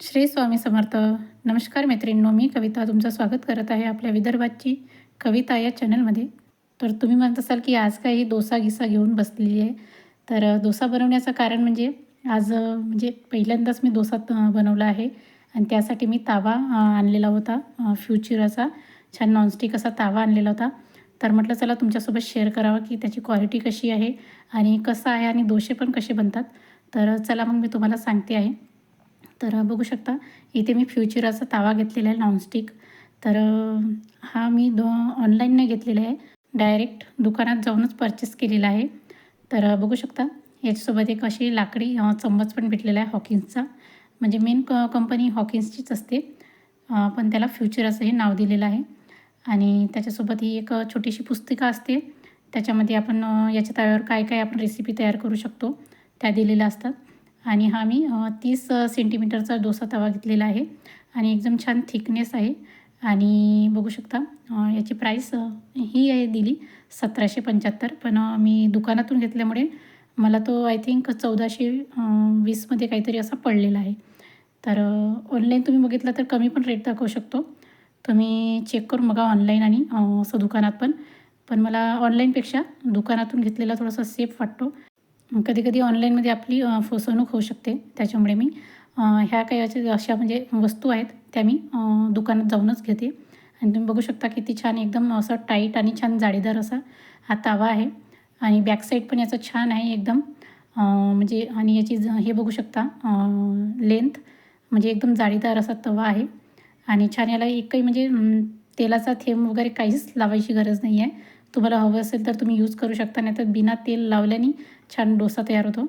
श्री स्वामी समर्थ. नमस्कार मैत्रिणींनो मी कविता तुमचं स्वागत करत आहे आपल्या विदर्भाची कविता या चॅनलमध्ये. तर तुम्ही म्हणत असाल की आज काही डोसा घिसा घेऊन बसलेली आहे. तर डोसा बनवण्याचं कारण म्हणजे आज म्हणजे पहिल्यांदाच मी डोसा बनवला आहे. आणि त्यासाठी मी तावा आणलेला होता फ्युचर असा. छान नॉनस्टिक असा तावा आणलेला होता. तर म्हटलं चला तुमच्यासोबत शेअर करावा की त्याची क्वालिटी कशी आहे आणि कसं आहे आणि डोसे पण कसे बनतात. तर चला मग मी तुम्हाला सांगते आहे. तर बघू शकता इथे मी फ्युचराचा तावा घेतलेला आहे नॉनस्टिक. तर हा मी दो ऑनलाईन नाही घेतलेला आहे. डायरेक्ट दुकानात जाऊनच परचेस केलेला आहे. तर बघू शकता याच्यासोबत एक अशी लाकडी चम्मच पण भेटलेला आहे हॉकिन्सचा. म्हणजे मेन क कंपनी हॉकिन्सचीच असते. पण त्याला फ्युचर असं हे नाव दिलेलं आहे. आणि त्याच्यासोबत ही एक छोटीशी पुस्तिका असते. त्याच्यामध्ये आपण याच्या तव्यावर काय काय आपण रेसिपी तयार करू शकतो त्या दिलेल्या असतात. आणि हा मी तीस सेंटीमीटरचा डोसा तवा घेतलेला आहे. आणि एकदम छान थिकनेस आहे. आणि बघू शकता याची प्राईस ही आहे दिली सतराशे पंच्याहत्तर. पण मी दुकानातून घेतल्यामुळे मला तो आय थिंक चौदाशे वीसमध्ये काहीतरी असा पडलेला आहे. तर ऑनलाईन तुम्ही बघितला तर कमी पण रेट दाखवू शकतो. तुम्ही चेक करून बघा ऑनलाईन आणि असं दुकानात पण. पण मला ऑनलाईनपेक्षा दुकानातून घेतलेला थोडासा सेफ वाटतो. कधी कधी ऑनलाईनमध्ये आपली फसवणूक होऊ शकते. त्याच्यामुळे मी ह्या काही अशा अशा म्हणजे वस्तू आहेत त्या मी दुकानात जाऊनच घेते. आणि तुम्ही बघू शकता किती छान एकदम असं टाईट आणि छान जाळीदार असा हा तावा आहे. आणि बॅक साईड पण याचं छान आहे एकदम म्हणजे आणि याची ज- हे बघू शकता लेंथ म्हणजे एकदम जाळीदार असा तवा आहे. आणि छान याला एकही म्हणजे तेलाचा थेंब वगैरे काहीच लावायची गरज नाही आहे तुम्हाला हवं असेल तर तुम्ही यूज करू शकता नाही तर बिना तेल लावल्याने छान डोसा तयार होतो.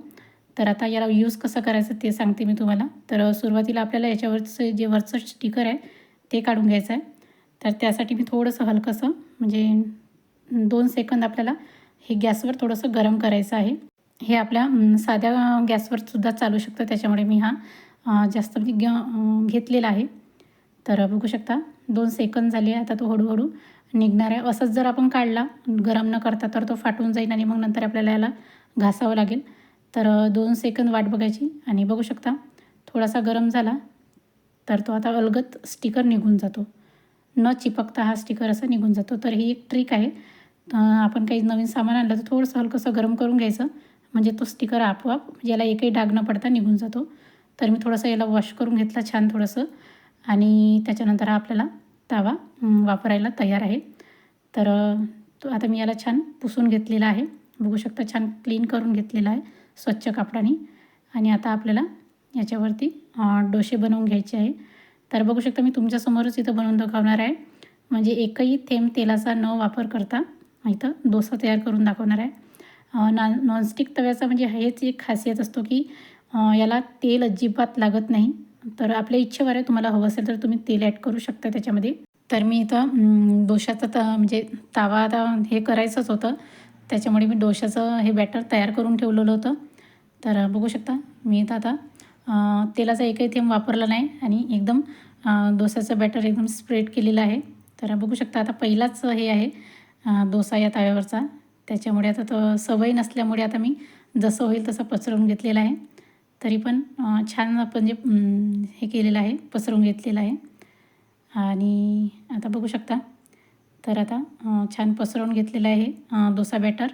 तर आता याला यूज कसं करायचं ते सांगते मी तुम्हाला. तर सुरुवातीला आपल्याला याच्यावरचं जे वरचं स्टिकर आहे ते काढून घ्यायचं आहे. तर त्यासाठी मी थोडंसं हलकंसं म्हणजे दोन सेकंद आपल्याला हे गॅसवर थोडंसं गरम करायचं आहे. हे आपल्या साध्या गॅसवर सुद्धा चालू शकतं. त्याच्यामुळे मी हा जास्त म्हणजे घेतलेला आहे. तर बघू शकता दोन सेकंद झाले आता तो हळूहळू निघणार आहे. असंच जर आपण काढला गरम न करता तर तो फाटून जाईल आणि मग नंतर आपल्याला याला घासावं लागेल. तर दोन सेकंद वाट बघायची आणि बघू शकता थोडासा गरम झाला तर तो आता अलगत स्टिकर निघून जातो. न चिपकता हा स्टिकर असा निघून जातो. तर ही एक ट्रिक आहे. आपण काही नवीन सामान आणलं तर थोडंसं हलकंसं गरम करून घ्यायचं. म्हणजे तो स्टिकर आपोआप म्हणजे याला एकही डाग न पडता निघून जातो. तर मी थोडंसं याला वॉश करून घेतला छान थोडंसं. आणि त्याच्यानंतर हा आपल्याला तवा वापरायला तयार आहे. तर तो आता मी याला छान पुसून घेतलेला आहे. बघू शकता छान क्लीन करून घेतलेला आहे स्वच्छ कापडाने. आणि आता आपल्याला याच्यावरती डोसे बनवून घ्यायचे आहे. तर बघू शकता मी तुमच्यासमोरच इथं बनवून दाखवणार आहे. म्हणजे एकही थेंब तेलाचा न वापर करता इथं डोसा तयार करून दाखवणार आहे. नॉन नॉनस्टिक तव्याचा म्हणजे हेच एक खासियत असतो की याला तेल अजिबात लागत नाही. तर आपल्या इच्छेवर आहे तुम्हाला हवं असेल तर तुम्ही तेल ॲड करू शकता त्याच्यामध्ये. तर मी इथं अम, डोशाचा त म्हणजे तावा आता हे करायचंच होतं. त्याच्यामुळे मी डोशाचं हे बॅटर तयार करून ठेवलेलं होतं. तर बघू शकता मी इथं आता तेलाचा एकही थेंब वापरला नाही आणि एकदम डोसाचं बॅटर एकदम स्प्रेड केलेलं आहे. तर बघू शकता आता पहिलाच हे आहे डोसा या तव्यावरचा. त्याच्यामुळे आता तो सवय नसल्यामुळे आता मी जसं होईल तसं पसरवून घेतलेलं आहे. तरी पण छान आपण जे हे केलेलं आहे पसरवून घेतलेलं आहे. आणि आता बघू शकता. तर आता छान पसरवून घेतलेलं आहे डोसा बॅटर.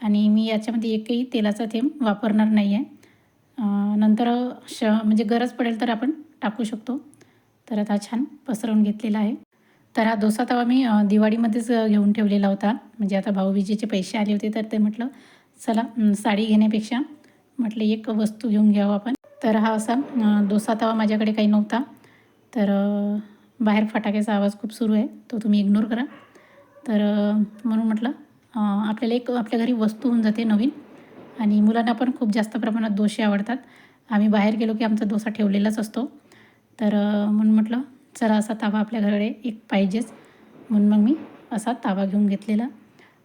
आणि मी याच्यामध्ये एकही तेलाचा थेंब वापरणार नाही आहे. नंतर श म्हणजे गरज पडेल तर आपण टाकू शकतो. तर आता छान पसरवून घेतलेला आहे. तर हा डोसा तवा मी दिवाळीमध्येच घेऊन ठेवलेला होता. म्हणजे आता भाऊबीजेचे पैसे आले होते तर ते म्हटलं चला साडी घेण्यापेक्षा म्हटलं एक वस्तू घेऊन घ्यावं आपण. तर हा असा डोसा तवा माझ्याकडे काही नव्हता. तर बाहेर फटाक्याचा आवाज खूप सुरू आहे तो तुम्ही इग्नोर करा. तर म्हणून म्हटलं आपल्याला एक आपल्या घरी वस्तू होऊन जाते नवीन आणि मुलांना पण खूप जास्त प्रमाणात दोसे आवडतात. आम्ही बाहेर गेलो की आमचा डोसा ठेवलेलाच असतो. तर म्हणून म्हटलं चला असा तावा आपल्या घराकडे एक पाहिजेच. म्हणून मग मी असा तावा घेऊन घेतलेला.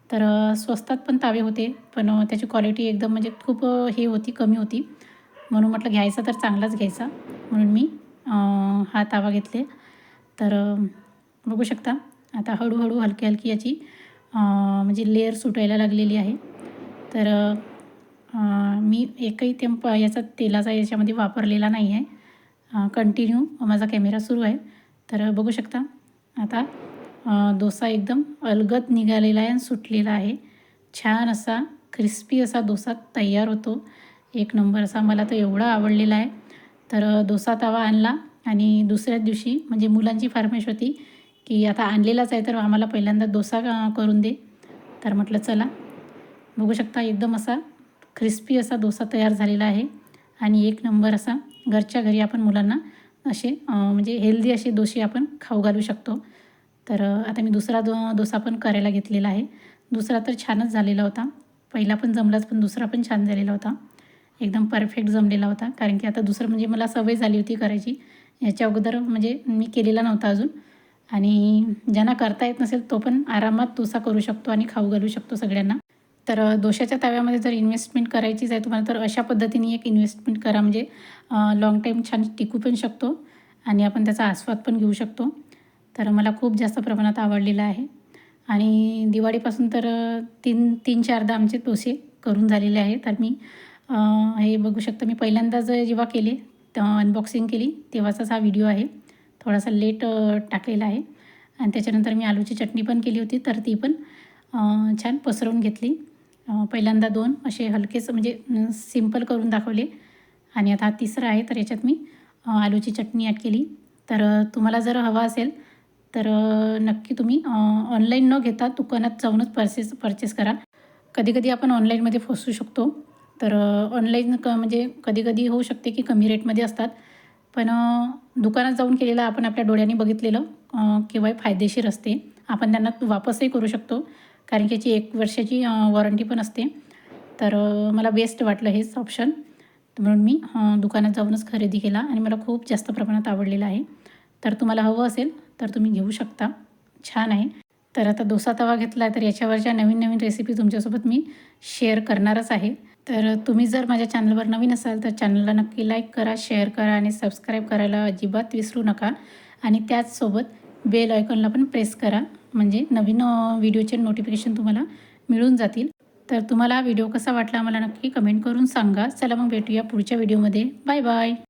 तर स्वस्तात पण तावे होते पण त्याची क्वालिटी एकदम म्हणजे खूप हे होती कमी होती. म्हणून म्हटलं घ्यायचा तर चांगलाच घ्यायचा. म्हणून मी हा तावा घेतले. तर बघू शकता आता हळूहळू हलकी हलकी याची म्हणजे लेअर सुटायला लागलेली आहे. तर मी एकही थेंब याचा तेलाचा याच्यामध्ये वापरलेला नाही आहे. कंटिन्यू माझा कॅमेरा सुरू आहे. तर बघू शकता आता डोसा एकदम अलगद निघालेला आहे आणि सुटलेला आहे. छान असा क्रिस्पी असा डोसा तयार होतो. एक नंबर असा मला तर एवढा आवडलेला आहे. तर डोसा तवा आणला आणि दुसऱ्याच दिवशी म्हणजे मुलांची फार्मेश होती की आता आणलेलाच आहे तर आम्हाला पहिल्यांदा डोसा करून दे. तर म्हटलं चला. बघू शकता एकदम असा क्रिस्पी असा डोसा तयार झालेला आहे. आणि एक नंबर असा घरच्या घरी आपण मुलांना असे म्हणजे हेल्दी असे डोसे आपण खाऊ घालू शकतो. तर आता मी दुसरा दो डोसा पण करायला घेतलेला आहे. दुसरा तर छानच झालेला होता. पहिला पण जमलाच पण दुसरा पण छान झालेला होता. एकदम परफेक्ट जमलेला होता. कारण की आता दुसरं म्हणजे मला सवय झाली होती करायची. याच्या अगोदर म्हणजे मी केलेला नव्हता अजून. आणि ज्यांना करता येत नसेल तो पण आरामात डोसा करू शकतो आणि खाऊ घालू शकतो सगळ्यांना. तर दोशाच्या तव्यामध्ये जर इन्व्हेस्टमेंट करायचीच आहे तुम्हाला तर अशा पद्धतीने एक इन्व्हेस्टमेंट करा. म्हणजे लाँग टाईम छान टिकू पण शकतो आणि आपण त्याचा आस्वाद पण घेऊ शकतो. तर मला खूप जास्त प्रमाणात आवडलेलं आहे. आणि दिवाळीपासून तर तीन तीन चारदा आमचे डोसे करून झालेले आहे. तर मी हे बघू शकता मी पहिल्यांदाच जेव्हा केले अनबॉक्सिंग केली तेव्हाचाच हा व्हिडिओ आहे. थोडासा लेट टाकलेला आहे. आणि त्याच्यानंतर मी आलूची चटणी पण केली होती तर ती पण छान पसरवून घेतली. पहिल्यांदा दोन असे हलकेच म्हणजे सिंपल करून दाखवले. आणि आता हा तिसरा आहे तर याच्यात मी आलूची चटणी ॲड केली. तर तुम्हाला जर हवा असेल तर नक्की तुम्ही ऑनलाईन न घेता दुकानात जाऊनच पर्सेस पर्चेस करा. कधीकधी आपण ऑनलाईनमध्ये फसू शकतो. तर ऑनलाईन क म्हणजे कधीकधी होऊ शकते की कमी रेटमध्ये असतात. पण दुकानात जाऊन केलेलं आपण आपल्या डोळ्यांनी बघितलेलं केव्हाही फायदेशीर असते. आपण त्यांना वापसही करू शकतो. कारण की याची एक वर्षाची वॉरंटी पण असते. तर मला बेस्ट वाटलं हेच ऑप्शन म्हणून मी दुकानात जाऊनच खरेदी केला आणि मला खूप जास्त प्रमाणात आवडलेलं आहे. तर तुम्हाला हवं असेल तर तुम्ही घेऊ शकता. छान आहे. तर आता डोसा तवा घेतला आहे तर याच्यावरच्या नवीन नवीन रेसिपी तुमच्यासोबत मी शेअर करणारच आहे. तर तुम्ही जर माझ्या चॅनलवर नवीन असाल तर चॅनलला नक्की लाईक करा शेअर करा आणि सबस्क्राईब करायला अजिबात विसरू नका. आणि त्याचसोबत बेल आयकॉनला पण प्रेस करा. म्हणजे नवीन व्हिडिओचे नोटिफिकेशन तुम्हाला मिळून जातील. तर तुम्हाला व्हिडिओ कसा वाटला मला नक्की कमेंट करून सांगा. चला मग भेटूया पुढच्या व्हिडिओमध्ये बाय बाय